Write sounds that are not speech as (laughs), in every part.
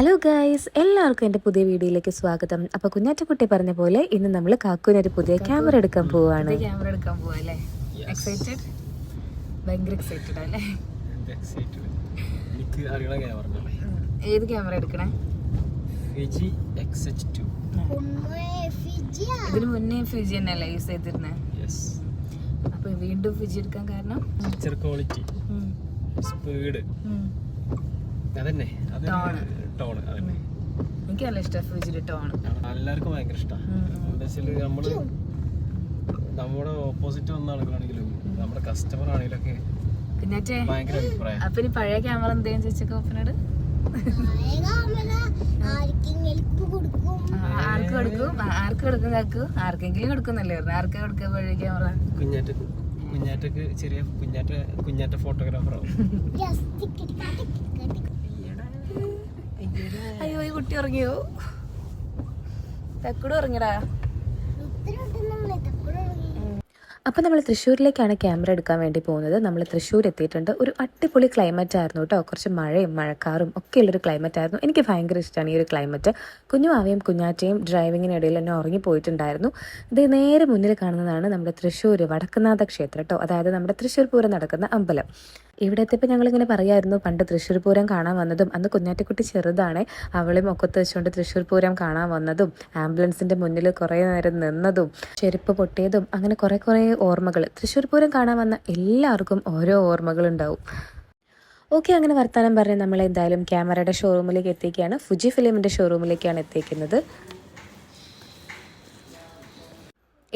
Hello guys എല്ലാവർക്കും എന്റെ പുതിയ വീഡിയോയിലേക്ക് സ്വാഗതം. അപ്പോൾ കുഞ്ഞാറ്റക്കുട്ടി പറഞ്ഞ പോലെ ഇന്ന് നമ്മൾ കാക്കുവിനൊരു പുതിയ ക്യാമറ എടുക്കാൻ പോവാണ്. ക്യാമറ എടുക്കാൻ പോവല്ലേ? എക്സൈറ്റഡ് ഭയങ്കര എക്സൈറ്റഡ് അല്ലേ എക്സൈറ്റഡ് എനിക്ക് അറിയണ ക്യാമറ ഉം. ഏത് ക്യാമറ എടുക്കണേ? ഫിജി എക്സ് എച്ച് ടു ഇതിന് മുന്നേ ഫിജി തന്നെയല്ലേ യൂസ് ചെയ്തിരുന്നത് യെസ് അപ്പൊ വീണ്ടും ഫിജി എടുക്കാൻ കാരണം? Picture quality speed. അതന്നെ. ടോണ്. അതന്നെ. എനിക്ക് നല്ല എല്ലാവർക്കും ഭയങ്കര ഇഷ്ടമാണ് എന്താ നമ്മൾ നമ്മുടെ ഓപ്പോസിറ്റ് വന്ന ആളുകളാണെങ്കിലും നമ്മുടെ കസ്റ്റമർ ആണെങ്കിലൊക്കെ കുഞ്ഞാറ്റേ ഭയങ്കര അഭിപ്രായം. അപ്പൊ ഇനി പഴയ ക്യാമറ എന്തേലും ചോദിച്ചൊക്കെ ആർക്ക് കൊടുക്കും? ആർക്ക് കൊടുക്കും ആർക്കെങ്കിലും കൊടുക്കുന്നല്ലേ പറഞ്ഞു ആർക്കാ കൊടുക്കുക പഴയ ക്യാമറ കുഞ്ഞാറ്റ കുഞ്ഞാറ്റക്ക് ചെറിയ കുഞ്ഞാറ്റ കുഞ്ഞാറ്റ ഫോട്ടോഗ്രാഫർ ആവും. കുട്ടി ഉറങ്ങിയോ? തക്കുട് ഉറങ്ങിടാ അപ്പോൾ നമ്മൾ തൃശ്ശൂരിലേക്കാണ് ക്യാമറ എടുക്കാൻ വേണ്ടി പോകുന്നത്. നമ്മൾ തൃശ്ശൂർ എത്തിയിട്ടുണ്ട്. ഒരു അടിപൊളി ക്ലൈമറ്റ് ആയിരുന്നു കേട്ടോ. കുറച്ച് മഴയും മഴക്കാറും ഒക്കെയുള്ളൊരു ക്ലൈമറ്റ് ആയിരുന്നു. എനിക്ക് ഭയങ്കര ഇഷ്ടമാണ് ഈ ഒരു ക്ലൈമറ്റ് കുഞ്ഞുമാവയും കുഞ്ഞാറ്റയും ഡ്രൈവിങ്ങിനിടയിൽ എന്നെ ഉറങ്ങിപ്പോയിട്ടുണ്ടായിരുന്നു ഇത് നേരെ മുന്നിൽ കാണുന്നതാണ് നമ്മുടെ തൃശ്ശൂർ വടക്കുന്നാഥ ക്ഷേത്രം കേട്ടോ. അതായത് നമ്മുടെ തൃശ്ശൂർ പൂരം നടക്കുന്ന അമ്പലം. ഇവിടെ എത്തിയപ്പോൾ ഞങ്ങളിങ്ങനെ പറയായിരുന്നു പണ്ട് തൃശ്ശൂർ പൂരം കാണാൻ വന്നതും അന്ന് കുഞ്ഞാറ്റക്കുട്ടി ചെറുതാണ് അവളെ മുഖത്ത് വെച്ചുകൊണ്ട് തൃശ്ശൂർ പൂരം കാണാൻ വന്നതും ആംബുലൻസിന്റെ മുന്നിൽ കുറേ നേരം നിന്നതും ചെരുപ്പ് പൊട്ടിയതും അങ്ങനെ കുറേ കുറേ ഓർമ്മകൾ തൃശ്ശൂർ പൂരം കാണാൻ വന്ന എല്ലാവർക്കും ഓരോ ഓർമ്മകളുണ്ടാവും ഓക്കെ അങ്ങനെ വർത്തമാനം പറഞ്ഞ് നമ്മൾ എന്തായാലും ക്യാമറയുടെ ഷോറൂമിലേക്ക് എത്തിക്കുകയാണ് ഫുജി ഫിലിമിന്റെ ഷോറൂമിലേക്കാണ് എത്തിക്കുന്നത്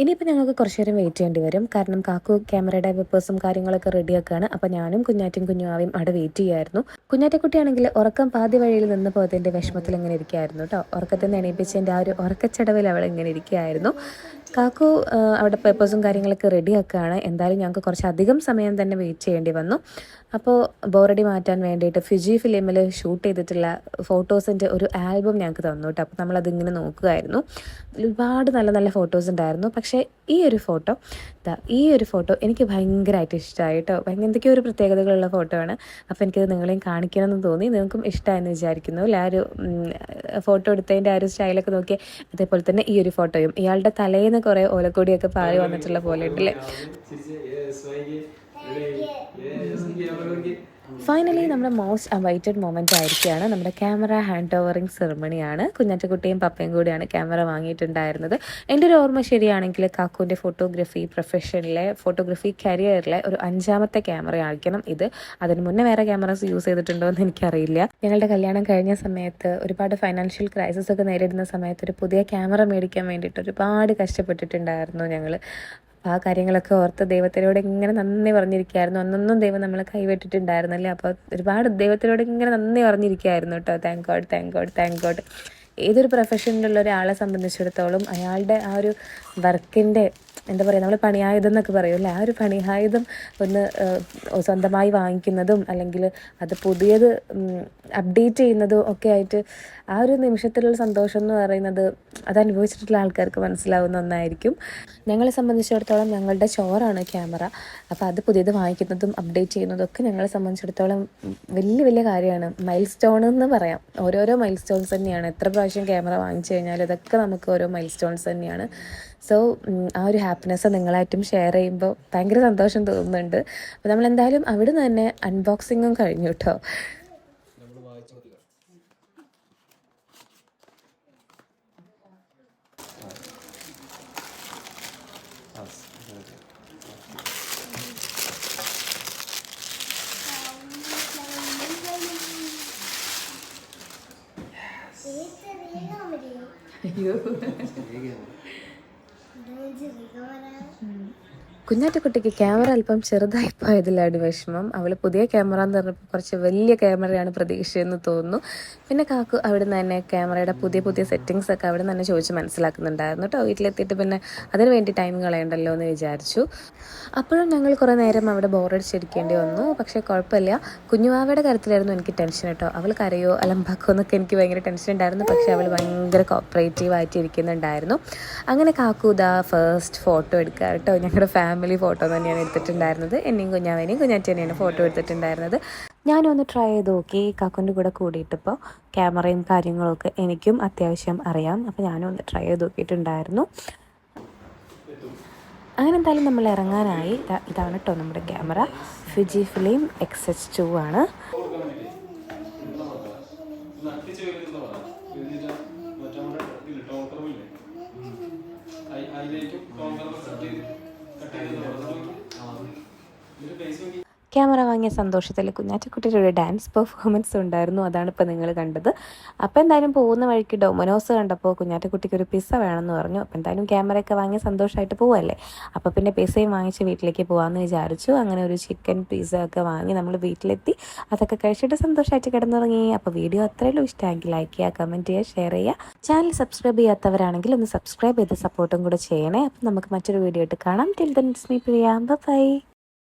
ഇനിയിപ്പോൾ ഞങ്ങൾക്ക് കുറച്ച് നേരം വെയിറ്റ് ചെയ്യേണ്ടി വരും. കാരണം കാക്കു ക്യാമറയുടെ പേപ്പേഴ്സും കാര്യങ്ങളൊക്കെ റെഡിയാക്കുകയാണ് അപ്പോൾ ഞാനും കുഞ്ഞാറ്റും കുഞ്ഞുമാവയും അവിടെ വെയിറ്റ് ചെയ്യായിരുന്നു. കുഞ്ഞാറ്റക്കുട്ടിയാണെങ്കിൽ ഉറക്കം പാതി വഴിയിൽ നിന്ന് പോയതിന്റെ വിഷമത്തിൽ ഇങ്ങനെ ഇരിക്കുകയായിരുന്നു കേട്ടോ ഉറക്കത്തിൽ നിന്ന് എണീപ്പിച്ചതിന്റെ ആ ഒരു ഉറക്കച്ചടവിൽ അവൾ ഇങ്ങനെ ഇരിക്കുകയായിരുന്നു. കാക്കു അവിടെ പേപ്പേഴ്സും കാര്യങ്ങളൊക്കെ റെഡിയാക്കുകയാണ് എന്തായാലും ഞങ്ങൾക്ക് കുറച്ചധികം സമയം തന്നെ വെയിറ്റ് ചെയ്യേണ്ടി വന്നു. അപ്പോൾ ബോറടി മാറ്റാൻ വേണ്ടിയിട്ട് ഫിജി ഫിലിമിൽ ഷൂട്ട് ചെയ്തിട്ടുള്ള ഫോട്ടോസിന്റെ ഒരു ആൽബം ഞങ്ങൾക്ക് തന്നു കേട്ടോ അപ്പോൾ നമ്മളതിങ്ങനെ നോക്കുകയായിരുന്നു ഒരുപാട് നല്ല നല്ല ഫോട്ടോസ് ഉണ്ടായിരുന്നു. പക്ഷേ ഈ ഒരു ഫോട്ടോ ഈ ഒരു ഫോട്ടോ എനിക്ക് ഭയങ്കരമായിട്ട് ഇഷ്ടമായി കേട്ടോ ഭയങ്കര എന്തൊക്കെയോ ഒരു പ്രത്യേകതകളുള്ള ഫോട്ടോ ആണ്. അപ്പോൾ എനിക്കത് നിങ്ങളെയും കാണിക്കണമെന്ന് തോന്നി. നിങ്ങൾക്കും ഇഷ്ടമായെന്ന് വിചാരിക്കുന്നു ആ ഒരു ഫോട്ടോ എടുത്തതിന്റെ ആ ഒരു സ്റ്റൈലൊക്കെ നോക്കി അതേപോലെ തന്നെ ഈ ഒരു ഫോട്ടോയും. ഇയാളുടെ തലേന്ന് കുറേ ഓലക്കൊടിയൊക്കെ പാറി വന്നിട്ടുള്ള പോലെ ഉണ്ടല്ലേ? ഫൈനലി നമ്മുടെ മോസ്റ്റ് അവൈറ്റഡ് മൊമെന്റ് ആയിരിക്കുകയാണ്. നമ്മുടെ ക്യാമറ ഹാൻഡ് ഓവറിങ് സെറമണിയാണ് കുഞ്ഞാറ്റക്കുട്ടിയും പപ്പയും കൂടിയാണ് ക്യാമറ വാങ്ങിയിട്ടുണ്ടായിരുന്നത്. എന്റെ ഒരു ഓർമ്മ ശരിയാണെങ്കിൽ കാക്കുവിന്റെ ഫോട്ടോഗ്രഫി പ്രൊഫഷനിലെ ഫോട്ടോഗ്രഫി കരിയറിലെ ഒരു അഞ്ചാമത്തെ ക്യാമറ ആയിരിക്കണം ഇത്. അതിന് മുന്നേ വേറെ ക്യാമറസ് യൂസ് ചെയ്തിട്ടുണ്ടോ എന്ന് എനിക്കറിയില്ല. ഞങ്ങളുടെ കല്യാണം കഴിഞ്ഞ സമയത്ത് ഒരുപാട് ഫൈനാൻഷ്യൽ ക്രൈസിസ് ഒക്കെ നേരിടുന്ന സമയത്ത് ഒരു പുതിയ ക്യാമറ മേടിക്കാൻ വേണ്ടിയിട്ട് ഒരുപാട് കഷ്ടപ്പെട്ടിട്ടുണ്ടായിരുന്നു ഞങ്ങൾ ആ കാര്യങ്ങളൊക്കെ ഓർത്ത് ദൈവത്തിനോട് ഇങ്ങനെ നന്ദി പറഞ്ഞിരിക്കുകയായിരുന്നു അന്നൊന്നും ദൈവം നമ്മളെ കൈവിട്ടിട്ടുണ്ടായിരുന്നല്ലേ. അപ്പോൾ ഒരുപാട് ദൈവത്തിനോട് ഇങ്ങനെ നന്ദി പറഞ്ഞിരിക്കുകയായിരുന്നു കേട്ടോ. Thank God thank God thank God ഏതൊരു പ്രൊഫഷനിലുള്ള ഒരാളെ സംബന്ധിച്ചിടത്തോളം അയാളുടെ ആ ഒരു വർക്കിന്റെ എന്താ പറയുക നമ്മൾ പണിയായുധം എന്നൊക്കെ പറയുമല്ലേ ആ ഒരു പണിയായുധം ഒന്ന് സ്വന്തമായി വാങ്ങിക്കുന്നതും അല്ലെങ്കിൽ അത് പുതിയത് അപ്ഡേറ്റ് ചെയ്യുന്നതും ഒക്കെ ആയിട്ട് ആ ഒരു നിമിഷത്തിലുള്ള സന്തോഷം എന്ന് പറയുന്നത് അത് അനുഭവിച്ചിട്ടുള്ള ആൾക്കാർക്ക് മനസ്സിലാവുന്ന ഒന്നായിരിക്കും. ഞങ്ങളെ സംബന്ധിച്ചിടത്തോളം ഞങ്ങളുടെ ചോറാണ് ക്യാമറ. അപ്പോൾ അത് പുതിയത് വാങ്ങിക്കുന്നതും അപ്ഡേറ്റ് ചെയ്യുന്നതും ഒക്കെ ഞങ്ങളെ സംബന്ധിച്ചിടത്തോളം വലിയ വലിയ കാര്യമാണ്. മൈൽ സ്റ്റോൺ എന്ന് പറയാം. ഓരോരോ മൈൽ സ്റ്റോൺസ് തന്നെയാണ്. എത്ര പ്രാവശ്യം ക്യാമറ വാങ്ങിച്ചു കഴിഞ്ഞാൽ ഇതൊക്കെ നമുക്ക് ഓരോ മൈൽ സ്റ്റോൺസ് തന്നെയാണ്. സോ ആ ഒരു ഹാപ്പിനെസ് നിങ്ങളായിട്ടും ഷെയർ ചെയ്യുമ്പോൾ ഭയങ്കര സന്തോഷം തോന്നുന്നുണ്ട്. അപ്പോൾ നമ്മൾ എന്തായാലും അവിടെ നിന്ന് തന്നെ അൺബോക്സിങ്ങും കഴിഞ്ഞു കേട്ടോ (laughs) (laughs) ಗಮನ കുഞ്ഞാറ്റക്കുട്ടിക്ക് ക്യാമറ അല്പം ചെറുതായി പോയതിലാണ് വിഷമം. അവൾ പുതിയ ക്യാമറ എന്ന് പറഞ്ഞപ്പോൾ കുറച്ച് വലിയ ക്യാമറയാണ് പ്രതീക്ഷയെന്ന് തോന്നുന്നു. പിന്നെ കാക്കു അവിടെ നിന്ന് തന്നെ ക്യാമറയുടെ പുതിയ പുതിയ സെറ്റിങ്സ് ഒക്കെ അവിടെ നിന്ന് തന്നെ ചോദിച്ച് മനസ്സിലാക്കുന്നുണ്ടായിരുന്നു കേട്ടോ വീട്ടിലെത്തിയിട്ട് പിന്നെ അതിന് വേണ്ടി ടൈം കളയണ്ടല്ലോ എന്ന് വിചാരിച്ചു. അപ്പോഴും ഞങ്ങൾ കുറേ നേരം അവിടെ ബോറടിച്ചിരിക്കേണ്ടി വന്നു. പക്ഷേ കുഴപ്പമില്ല. കുഞ്ഞുവാവയുടെ കാര്യത്തിലായിരുന്നു എനിക്ക് ടെൻഷൻ കേട്ടോ അവൾ കരയോ അലമ്പാക്കോ എന്നൊക്കെ എനിക്ക് ഭയങ്കര ടെൻഷൻ ഉണ്ടായിരുന്നു. പക്ഷേ അവൾ ഭയങ്കര കോപ്പറേറ്റീവ് ആയിട്ട് ഇരിക്കുന്നുണ്ടായിരുന്നു അങ്ങനെ കാക്കു ദാ ഫസ്റ്റ് ഫോട്ടോ എടുക്കുക കേട്ടോ ഞങ്ങളുടെ ഫാമിലി ഫാമിലി ഫോട്ടോ തന്നെയാണ് എടുത്തിട്ടുണ്ടായിരുന്നത്. എന്നെയും കുഞ്ഞാവനെയും കുഞ്ഞാറ്റേനെയാണ് ഫോട്ടോ എടുത്തിട്ടുണ്ടായിരുന്നത്. ഞാനൊന്ന് ട്രൈ ചെയ്ത് നോക്കി. കാക്കുന്റെ കൂടെ കൂടിയിട്ടപ്പോൾ ക്യാമറയും കാര്യങ്ങളൊക്കെ എനിക്കും അത്യാവശ്യം അറിയാം. അപ്പോൾ ഒന്ന് ട്രൈ ചെയ്ത് നോക്കിയിട്ടുണ്ടായിരുന്നു. അങ്ങനെ എന്തായാലും നമ്മൾ ഇറങ്ങാനായി. ഇതാണ് കേട്ടോ നമ്മുടെ camera Fuji film X H two ആണ്. Takayla doğru. Benzin ക്യാമറ വാങ്ങിയ സന്തോഷത്തിൽ കുഞ്ഞാറ്റക്കുട്ടിയുടെ ഒരു ഡാൻസ് പെർഫോമൻസ് ഉണ്ടായിരുന്നു. അതാണ് ഇപ്പോൾ നിങ്ങൾ കണ്ടത്. അപ്പോൾ എന്തായാലും പോകുന്ന വഴിക്ക് ഡൊമനോസ് കണ്ടപ്പോൾ കുഞ്ഞാറ്റക്കുട്ടിക്ക് ഒരു പിസ്സ വേണമെന്ന് പറഞ്ഞു. അപ്പോൾ എന്തായാലും ക്യാമറയൊക്കെ വാങ്ങിയ സന്തോഷമായിട്ട് പോവല്ലേ? അപ്പോൾ പിന്നെ പിസ്സയും വാങ്ങിച്ച് വീട്ടിലേക്ക് പോകാമെന്ന് വിചാരിച്ചു. അങ്ങനെ ഒരു ചിക്കൻ പിസ്സ ഒക്കെ വാങ്ങി നമ്മൾ വീട്ടിലെത്തി. അതൊക്കെ കഴിച്ചിട്ട് സന്തോഷമായിട്ട് കിടന്നുറങ്ങി. അപ്പോൾ വീഡിയോ അത്രയും ഇഷ്ടമെങ്കിൽ ലൈക്ക് ചെയ്യുക കമന്റ് ചെയ്യുക ഷെയർ ചെയ്യുക. ചാനൽ സബ്സ്ക്രൈബ് ചെയ്യാത്തവരാണെങ്കിൽ ഒന്ന് സബ്സ്ക്രൈബ് ചെയ്ത് സപ്പോർട്ടും കൂടെ ചെയ്യണേ. അപ്പം നമുക്ക് മറ്റൊരു വീഡിയോ ആയിട്ട് കാണാം. Till then me Priya bye